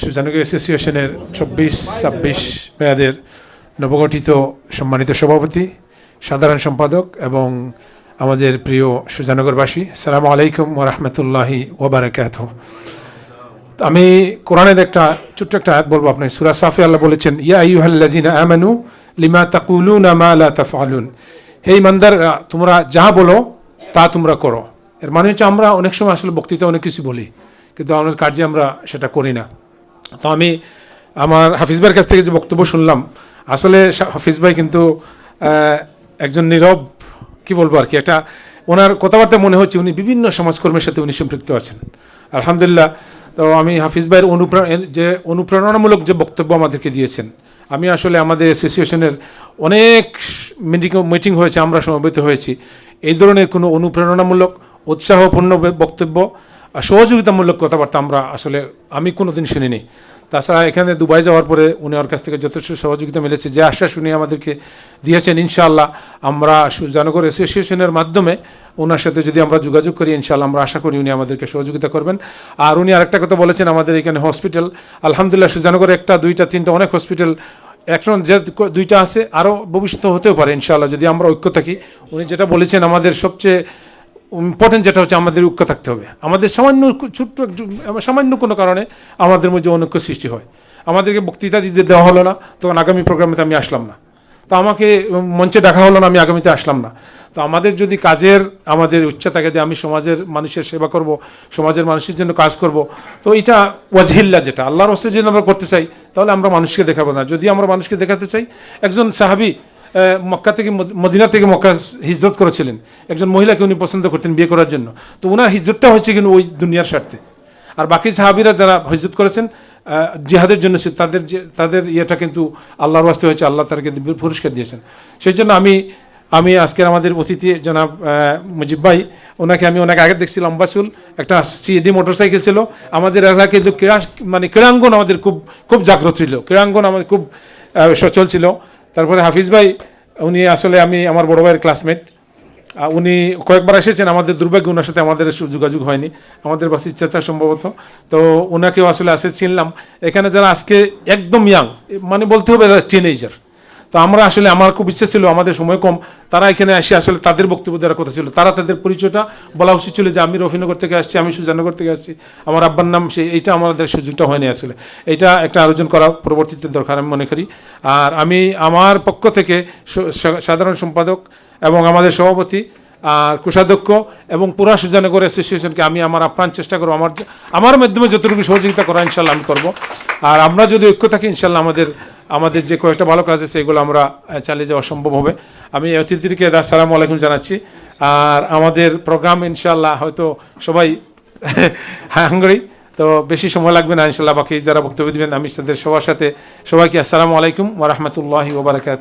সুজানগর অ্যাসোসিয়েশনের চব্বিশ, ছাব্বিশ মেয়াদের নবগঠিত সম্মানিত সভাপতি, সাধারণ সম্পাদক এবং আমাদের প্রিয় সুজানগরবাসী, সালামু আলাইকুম ওরহমতুল্লাহি ওবরাকাত আমি কোরআনের একটা ছোট্ট একটা আয়াত বলব আপনার সুরা সাফে আল্লাহ বলেছেন, ইয়া আইয়ুহাল্লাযিনা আমানু লিমা তাকুলুনা মা লা তাফআলুন। হে ইমানদার তোমরা যা বলো, তা তোমরা করো। এর মানে হচ্ছে আমরা অনেক সময় আসলে বক্তৃতা অনেক কিছু বলি। কিন্তু আমাদের কাজে আমরা সেটা করি না। তো আমি আমার হাফিজ ভাইয়ের কাছ থেকে যে বক্তব্য শুনলাম, আসলে হাফিজ ভাই কিন্তু একজন নীরব, কি বলব আর কি, একটা ওনার কথাবার্তা মনে হচ্ছে উনি বিভিন্ন সমাজকর্মের সাথে উনি সম্পৃক্ত আছেন। আলহামদুলিল্লাহ, তো আমি হাফিজ ভাইয়ের অনুপ্রেরণা যে অনুপ্রেরণামূলক যে বক্তব্য আমাদেরকে দিয়েছেন, আমি আসলে আমাদের অ্যাসোসিয়েশনের অনেক মিটিং মিটিং হয়েছে, আমরা সমবেত হয়েছি। এই ধরনের কোনো অনুপ্রেরণামূলক, উৎসাহপূর্ণ বক্তব্য সহযোগিতামূলক কথাবার্তা আমরা আসলে আমি কোনো দিন শুনিনি। তাছাড়া এখানে দুবাই যাওয়ার পরে উনি ওর কাছ থেকে যথেষ্ট সহযোগিতা মিলেছে। যে আশ্বাস উনি আমাদেরকে দিয়েছেন, ইনশাআল্লাহ আমরা সুজানগর অ্যাসোসিয়েশনের মাধ্যমে ওনার সাথে যদি আমরা যোগাযোগ করি, ইনশাআল্লাহ আমরা আশা করি উনি আমাদেরকে সহযোগিতা করবেন। আর উনি আরেকটা কথা বলেছেন আমাদের এখানে হসপিটাল। আলহামদুলিল্লাহ সুজানগরে একটা, দুইটা, তিনটা অনেক হসপিটাল এখন যে দুইটা আছে, আরও ভবিষ্যতে হতেও পারে, ইনশাআল্লাহ যদি আমরা ঐক্য থাকি। উনি যেটা বলেছেন, আমাদের সবচেয়ে ইম্পর্টেন্ট যেটা হচ্ছে আমাদের ঐক্য থাকতে হবে। আমাদের সামান্য ছোট্ট সামান্য কোনো কারণে আমাদের মধ্যে অনৈক্য সৃষ্টি হয়। আমাদেরকে বক্তৃতা দিতে দেওয়া হলো না, তখন আগামী প্রোগ্রামেতে আমি আসলাম না। তো আমাকে মঞ্চে ডাকা হলো না, আমি আগামীতে আসলাম না। তো আমাদের যদি কাজের, আমাদের ইচ্ছা থাকে যে আমি সমাজের মানুষের সেবা করব, সমাজের মানুষের জন্য কাজ করব, তো এটা ওয়াজহিল্লা যেটা। আল্লাহর হস্তে যদি আমরা করতে চাই, তাহলে আমরা মানুষকে দেখাবো না। যদি আমরা মানুষকে দেখাতে চাই, একজন সাহাবি মক্কা থেকে মদ- মদিনা থেকে মক্কা হিজরত করেছিলেন। একজন মহিলাকে উনি পছন্দ করতেন বিয়ে করার জন্য। তো ওনার হিজরতটা হয়েছে কিন্তু ওই দুনিয়ার স্বার্থে। আর বাকি সাহাবিরা যারা হিজরত করেছেন জিহাদের জন্য তাদের তাদের ইয়েটা কিন্তু আল্লাহর বাস্তে হয়েছে, আল্লাহ তাদেরকে পুরস্কার দিয়েছেন। সেই জন্য আমি আমি আজকের আমাদের অতিথি জনাব মুজিব ভাই, ওনাকে আমি অনেক আগে দেখছি লম্বা চুল একটা সিএডি মোটরসাইকেল ছিল। আমাদের এলাকায় কিন্তু ক্রীড়া মানে ক্রীড়াঙ্গন আমাদের খুব খুব জাগ্রত ছিল। ক্রীড়াঙ্গন আমাদের খুব সচল ছিল। তারপরে হাফিজ ভাই, উনি আসলে আমি আমার বড় ভাইয়ের ক্লাসমেট উনি কয়েকবার এসেছেন, আমাদের দুর্ভাগ্য ওনার সাথে আমাদের যোগাযোগ হয়নি। আমাদের বাস ইচ্ছা সম্ভবত। তো ওনাকেও আসলে আসে, চিনলাম। এখানে যারা আজকে একদম ইয়াং মানে বলতে হবে টিনেজার তো আমরা আসলে, আমার খুব ইচ্ছে ছিল, আমাদের সময় কম, তারা এখানে এসে আসলে তাদের বক্তব্য দেওয়ার কথা ছিল। তারা তাদের পরিচয়টা বলা উচিত ছিল যে, আমি রফিনগর থেকে আসছি, আমি সুজানগর থেকে আসছি, আমার আব্বার নাম সেই এইটা আমাদের সুযোগটা হয়নি আসলে। এটা একটা আয়োজন করা পরবর্তীতে দরকার আমি মনে করি। আর আমি আমার পক্ষ থেকে সাধারণ সম্পাদক এবং আমাদের সভাপতি, আর কোষাধ্যক্ষ এবং পুরা সুজানগর অ্যাসোসিয়েশনকে আমি আমার আপ্রাণ চেষ্টা করব। আমার আমার মাধ্যমে যতটুকু সহযোগিতা করা ইনশাল্লাহ আমি করব। আর আমরা যদি ঐক্য থাকি, ইনশাল্লাহ আমাদের আমাদের যে কয়েকটা ভালো কাজ আছে সেগুলো আমরা চালিয়ে যাওয়া সম্ভব হবে। আমি অতিথিকে আসসালামু আলাইকুম জানাচ্ছি। আর আমাদের প্রোগ্রাম ইনশাল্লাহ হয়তো সবাই হাঙ্গরি, তো বেশি সময় লাগবে না ইনশাল্লাহ বাকি যারা বক্তব্য দেবেন, আমি তাদের সবার সাথে সবাইকে আসসালামু আলাইকুম ওরহমতুল্লাহি ওবরাকাত